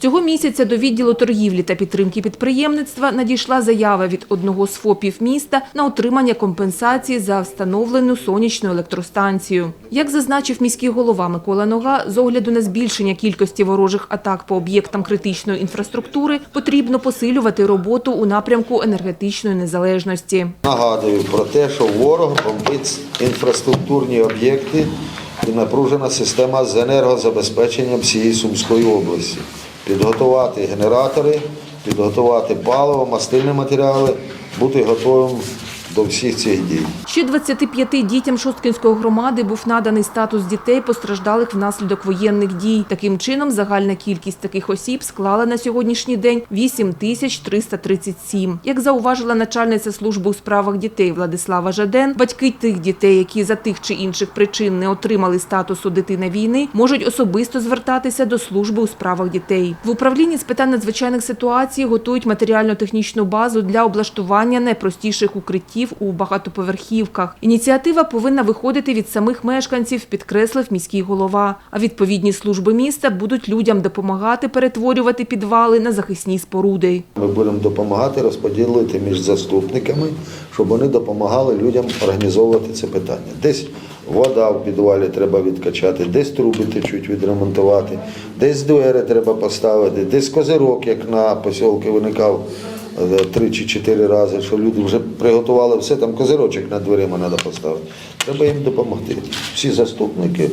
Цього місяця до відділу торгівлі та підтримки підприємництва надійшла заява від одного з ФОПів міста на отримання компенсації за встановлену сонячну електростанцію. Як зазначив міський голова Микола Нога, з огляду на збільшення кількості ворожих атак по об'єктам критичної інфраструктури потрібно посилювати роботу у напрямку енергетичної незалежності. Нагадую про те, що ворог бомбить інфраструктурні об'єкти і напружена система з енергозабезпеченням всієї Сумської області. Підготувати генератори, підготувати паливо, мастильні матеріали, бути готовим до всіх цих дій. Ще 25 дітям Шосткинської громади був наданий статус дітей, постраждалих внаслідок воєнних дій. Таким чином, загальна кількість таких осіб склала на сьогоднішній день 8 тисяч 337. Як зауважила начальниця служби у справах дітей Владислава Жаден, батьки тих дітей, які за тих чи інших причин не отримали статусу дитина війни, можуть особисто звертатися до служби у справах дітей. В управлінні з питань надзвичайних ситуацій готують матеріально-технічну базу для облаштування найпростіших укриттів у багатоповерхівках. Ініціатива повинна виходити від самих мешканців, підкреслив міський голова. А відповідні служби міста будуть людям допомагати перетворювати підвали на захисні споруди. Ми будемо допомагати розподілити між заступниками, щоб вони допомагали людям організовувати це питання. Десь вода в підвалі треба відкачати, десь труби течуть відремонтувати, десь двері треба поставити, десь козирок, як на посілки виникав три чи чотири рази, що люди вже приготували все, там козирочок над дверима треба поставити. Треба їм допомогти. Всі заступники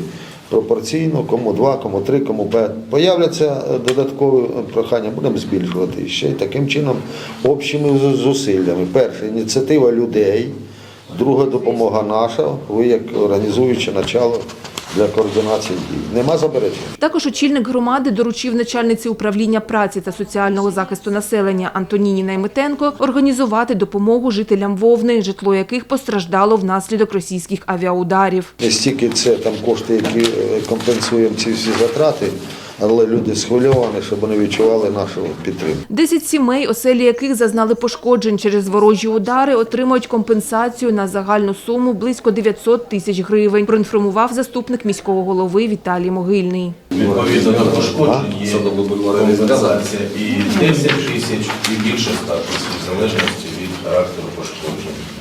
пропорційно, кому два, кому три, кому п'ять. Появляться е, додаткові прохання, будемо збільшувати. Ще й таким чином общими зусиллями. Перше, ініціатива людей, друга допомога наша, ви як організуюче начало для координації дій. Нема заперечень. Також очільник громади доручив начальниці управління праці та соціального захисту населення Антоніні Найметенко організувати допомогу жителям Вовни, житло яких постраждало внаслідок російських авіаударів. Не стільки це там кошти, які е, компенсуємо ці всі затрати, але люди схвильовані, щоб вони відчували нашу підтримку. Десять сімей, оселі яких зазнали пошкоджень через ворожі удари, отримують компенсацію на загальну суму близько 900 тисяч гривень, проінформував заступник міського голови Віталій Могильний. Відповідно до пошкоджень є компенсація і 10 тисяч, і більше 100 тисяч, в залежності від характеру пошкоджень.